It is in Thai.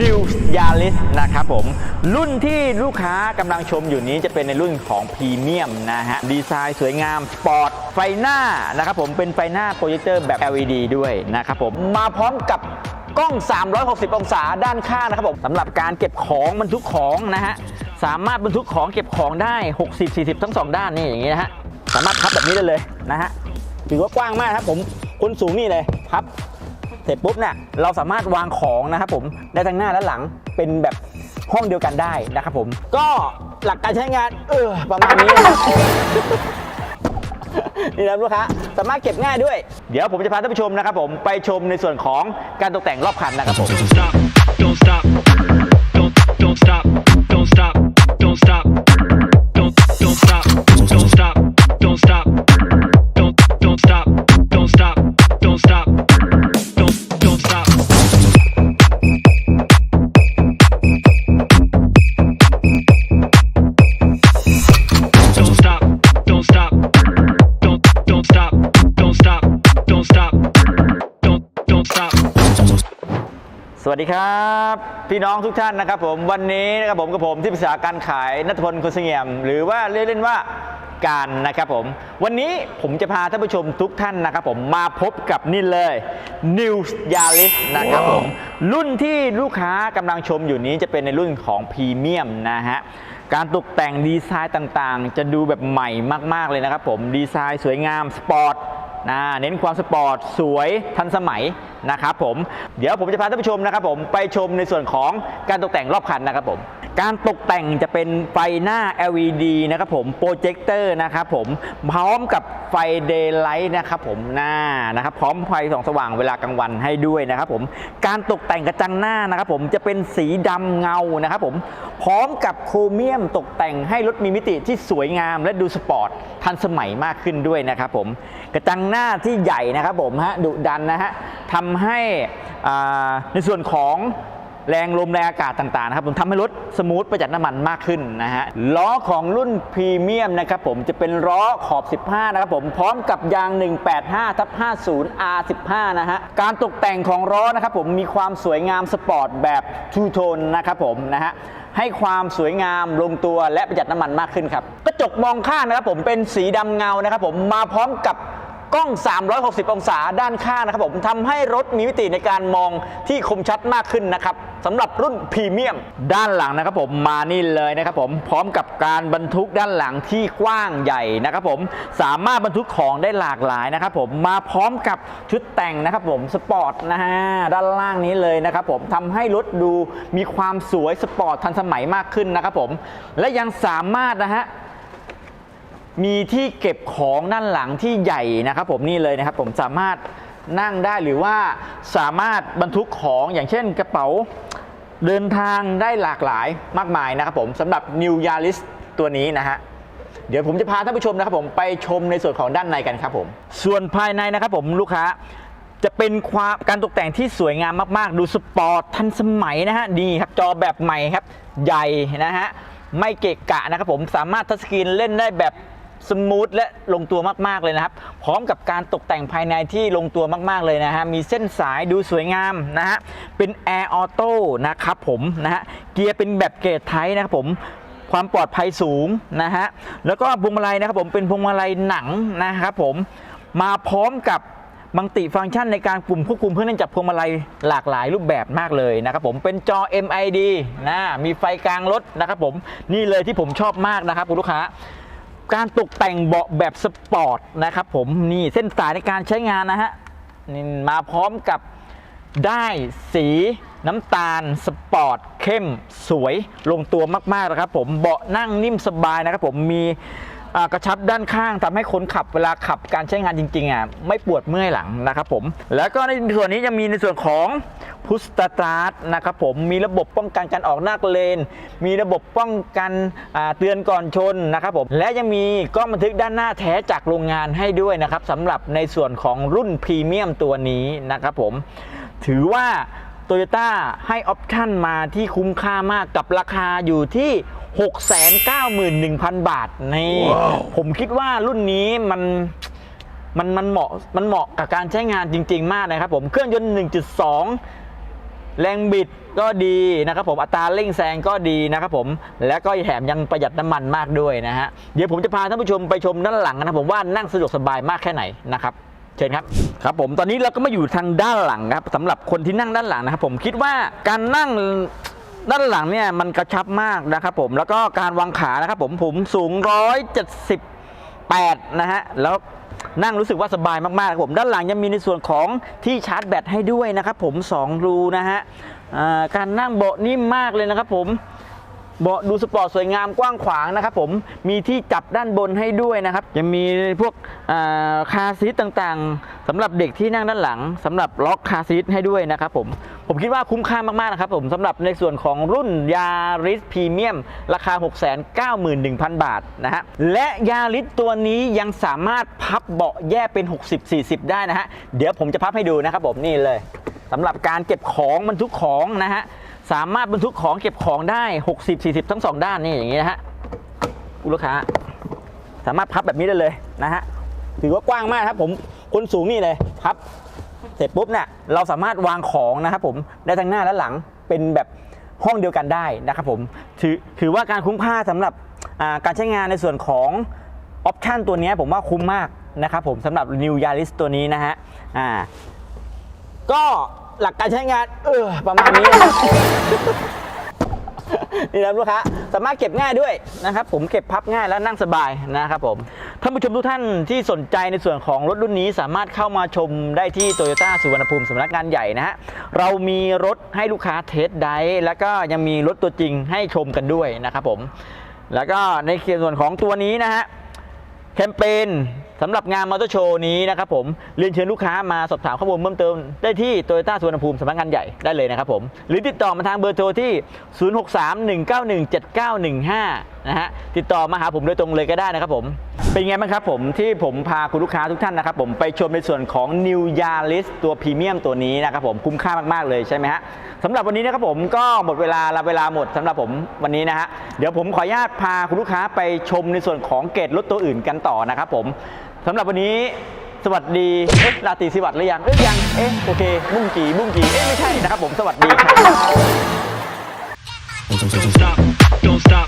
New Yaris นะครับผม รุ่นที่ลูกค้ากำลังชมอยู่นี้จะเป็นในรุ่นของพรีเมียมนะฮะ ดีไซน์สวยงาม สปอร์ต ไฟหน้านะครับผมเป็นไฟหน้าโปรเจคเตอร์แบบ LED ด้วยนะครับผม มาพร้อมกับกล้อง 360 องศาด้านข้างนะครับผมสำหรับการเก็บของบรรทุกของนะฮะ สามารถบรรทุกของเก็บของได้ 60 40 ทั้งสองด้านนี่อย่างนี้นะฮะ สามารถพับแบบนี้ได้เลยนะฮะ ถือว่ากว้างมากครับผมคนสูงนี่เลยพับ เสร็จปุ๊บเนี่ยเราสามารถวางของนะครับผมได้ทั้งหน้าและหลังเป็นแบบห้องเดียวกันได้นะครับผม ก็หลักการใช้งานเออประมาณนี้นะครับนี่นะลูกค้าสามารถเก็บง่ายด้วย เดี๋ยวผมจะพาท่านผู้ชมนะครับผมไปชมในส่วนของการตกแต่งรอบคันนะครับผม วัสดีครับ พี่น้องทุกท่านนะครับผมวันนี้นะครับผมกับผมที่ปรึกษาการขายนัทพลคุณเสงี่ยม หรือว่าเรียกเล่นว่าการนะครับผม วันนี้ผมจะพาท่านผู้ชมทุกท่านนะครับผมมาพบกับนี่เลย New Yaris นะครับผม รุ่นที่ลูกค้ากำลังชมอยู่นี้จะเป็นในรุ่นของพรีเมียมนะฮะการตกแต่งดีไซน์ต่างๆ จะดูแบบใหม่มาก ๆ เลยนะครับผมดีไซน์สวยงามสปอร์ต นะเน้นความสปอร์ตสวยทันสมัยนะครับผม เดี๋ยวผมจะพาท่านผู้ชมนะครับผมไปชมในส่วนของการตกแต่งรอบคันนะครับผม การตกแต่งจะเป็นไฟหน้า LED นะครับผมโปรเจคเตอร์นะครับผมพร้อมกับไฟเดย์ไลท์นะครับผมหน้านะครับพร้อมไฟส่องสว่างเวลากลางวันให้ด้วยนะครับผมการตกแต่งกระจังหน้านะครับผมจะเป็นสีดำเงานะครับผมพร้อมกับโครเมียมตกแต่งให้รถมีมิติที่สวยงาม และดูสปอร์ตทันสมัยมากขึ้นด้วยนะครับผมกระจังหน้าที่ใหญ่นะครับผมฮะดุดันนะฮะทำให้อ่าในส่วนของ แรงลมแรงอากาศต่างๆนะครับผมทำให้รถสมูทประหยัดน้ำมันมากขึ้นนะฮะล้อของรุ่นพรีเมียมนะครับผมจะเป็นล้อขอบ 15 นะครับผมพร้อมกับยาง 185ทับ50 R15 นะฮะการตกแต่งของล้อนะครับผมมีความสวยงามสปอร์ตแบบทูโทนนะครับผมนะฮะให้ความสวยงามลงตัวและประหยัดน้ำมันมากขึ้นครับกระจกมองข้างนะครับผมเป็นสีดำเงานะครับผมมาพร้อมกับ กล้อง 360 องศาด้านข้างนะครับผมทำให้รถมีมิติในการมองที่คมชัดมากขึ้นนะครับสำหรับรุ่นพรีเมียม ด้านหลังนะครับผมมานี่เลยนะครับผมพร้อมกับการบรรทุกด้านหลังที่กว้างใหญ่นะครับผมสามารถบรรทุกของได้หลากหลายนะครับผมมาพร้อมกับชุดแต่งนะครับผมสปอร์ตนะฮะด้านล่างนี้เลยนะครับผมทำให้รถดูมีความสวยสปอร์ตทันสมัยมากขึ้นนะครับผมและยังสามารถนะฮะ มีที่เก็บของด้านหลังที่ใหญ่นะครับ ผมนี่เลยนะครับ ผมสามารถนั่งได้หรือว่าสามารถบรรทุกของอย่างเช่นกระเป๋าเดินทางได้หลากหลายมากมายนะครับผมสำหรับ New Yaris ตัวนี้นะฮะเดี๋ยวผมจะพาท่านผู้ชมนะครับผมไปชมในส่วนของด้านในกันครับผมส่วนภายในนะครับผมลูกค้าจะเป็นความการตกแต่งที่สวยงามมาก ๆ ดูสปอร์ตทันสมัยนะฮะดีครับจอแบบใหม่ครับ ใหญ่นะฮะไม่เกะกะนะครับผมสามารถทัชสกรีนเล่นได้แบบ สมูทและลงตัวมากๆเลยนะครับ พร้อมกับการตกแต่งภายในที่ลงตัวมาก ๆเลยนะฮะมีเส้นสายดูสวยงามนะฮะเป็นแอร์ออโต้นะครับผมนะฮะเกียร์เป็นแบบเกรดไทป์นะครับผมความปลอดภัยสูงนะฮะแล้วก็พวงมาลัยนะครับผมเป็นพวงมาลัยหนังนะครับผมมาพร้อมกับมังติฟังก์ชันในการกลุ่มควบคุมเพื่อเล่นจับพวงมาลัยหลากหลายรูปแบบมากเลยนะครับผมเป็นจอ MID นะมีไฟกลางรถนะครับผมนี่เลยที่ผมชอบมากนะครับคุณลูกค้า การตกแต่งเบาะแบบสปอร์ตนะครับผมนี่เส้นสายในการใช้งานนะฮะนี่มาพร้อมกับได้สีน้ำตาลสปอร์ตเข้มสวยลงตัวมากๆนะครับผมเบาะนั่งนิ่มสบายนะครับผมมี กระชับด้านข้างทำให้คนขับเวลาขับการใช้งานจริงๆอะไม่ปวดเมื่อยหลังนะครับผม แล้วก็ในส่วนนี้จะมีในส่วนของพุสตาร์ทนะครับผมมีระบบป้องกันการออกนอกเลน มีระบบป้องกันเตือนก่อนชนนะครับผมและยังมีกล้องบันทึกด้านหน้าแท้จากโรงงานให้ด้วยนะครับสำหรับในส่วนของรุ่นพรีเมียมตัวนี้นะครับผมถือว่าโตโยต้าให้ออปชั่นมาที่คุ้มค่ามากกับราคาอยู่ที่ 691,000 บาทนี่ผมคิดว่ารุ่นนี้มันมันมันเหมาะมันเหมาะกับการใช้งานจริง ๆ มากนะครับผมเครื่องยนต์ 1.2 แรงบิดก็ดีนะครับผมอัตราเร่งแซงก็ดีนะครับผมและก็แถมยังประหยัดน้ำมันมากด้วยนะฮะเดี๋ยวผมจะพาท่านผู้ชมไปชมด้านหลังนะครับผมว่านั่งสะดวกสบายมากแค่ไหนนะครับเชิญครับครับผมตอนนี้เราก็มาอยู่ทางด้านหลังครับสำหรับคนที่นั่งด้านหลังนะครับผมคิดว่าการนั่ง ด้านหลังเนี่ยมันกระชับมากนะครับผมแล้วก็การวางขานะครับผมผมสูง 178 นะฮะแล้วนั่งรู้สึกว่าสบายมากๆครับผมด้านหลังยังมีในส่วนของที่ชาร์จแบตให้ด้วยนะครับผม 2 รูนะฮะการนั่งเบาะนิ่มมากเลยนะครับผมเบาะดูสปอร์ตสวยงามกว้างขวางนะครับผมมีที่จับด้านบนให้ด้วยนะครับยังมีพวกคาซีทต่างๆสำหรับเด็กที่นั่งด้านหลังสำหรับล็อกคาซีทให้ด้วยนะครับผม ผมคิดว่าคุ้มค่ามากๆนะครับผมสำหรับในส่วนของรุ่นยาริสพรีเมียมราคา 691,000 บาทนะฮะและยาริสตัวนี้ยังสามารถพับเบาะแยกเป็น 60-40 ได้นะฮะเดี๋ยวผมจะพับให้ดูนะครับผมนี่เลยสำหรับการเก็บของบรรทุกของนะฮะสามารถบรรทุกของเก็บของได้ 60 40 ทั้งสองด้านนี่อย่างนี้นะฮะคุณลูกค้า สามารถพับแบบนี้ได้เลยนะฮะถือว่ากว้างมากครับผมคนสูงนี่เลยพับ เสร็จปุ๊บเนี่ยเราสามารถวางของนะครับผมได้ทั้งหน้าและหลังเป็นแบบห้องเดียวกันได้นะครับผมถือถือว่าการคุ้มค่าสำหรับการใช้งานในส่วนของออปชันตัวนี้ผมว่าคุ้มมากนะครับผมสำหรับ New Yaris ตัวนี้นะฮะอ่าก็หลักการใช้งานเออประมาณนี้นี่นะลูกค้าสามารถเก็บง่ายด้วยนะครับผมเก็บพับง่ายและนั่งสบายนะครับผม ท่านผู้ชมทุกท่านที่สนใจในส่วนของรถรุ่นนี้สามารถเข้ามาชมได้ที่โตโยต้าสุวรรณภูมิสำนักงานใหญ่นะฮะเรามีรถให้ลูกค้าเทสได้แล้วก็ยังมีรถตัวจริงให้ชมกันด้วยนะครับผมแล้วก็ในส่วนของตัวนี้นะฮะแคมเปญสำหรับงานมอเตอร์โชว์นี้นะครับผมเรียนเชิญลูกค้ามาสอบถามข้อมูลเพิ่มเติมได้ที่โตโยต้าสุวรรณภูมิสำนักงานใหญ่ได้เลยนะครับผมหรือติดต่อมาทางเบอร์โทรที่ 0631917915นะฮะติดต่อมาหาผมโดยตรงเลยก็ได้นะครับผม เป็นไงบ้างครับผมที่ผมพาคุณลูกค้าทุกท่านนะครับผมไปชมในส่วนของ New Yaris ตัวพรีเมียมตัวนี้นะครับผมคุ้มค่ามากๆเลยใช่ไหมฮะสำหรับวันนี้นะครับผมก็หมดเวลาลาเวลาหมดสำหรับผมวันนี้นะฮะเดี๋ยวผมขออนุญาตพาคุณลูกค้าไปชมในส่วนของเกรดรถตัวอื่นกันต่อนะครับผมสำหรับวันนี้สวัสดี เอ๊ะราตรีสวัสดิ์หรือยัง เอ๊ะยัง เอ๊ะโอเค บุ้งกี่บุ้งกี่เอ๊ะไม่ใช่นะครับผม สวัสดีครับ Don't stop, don't stop,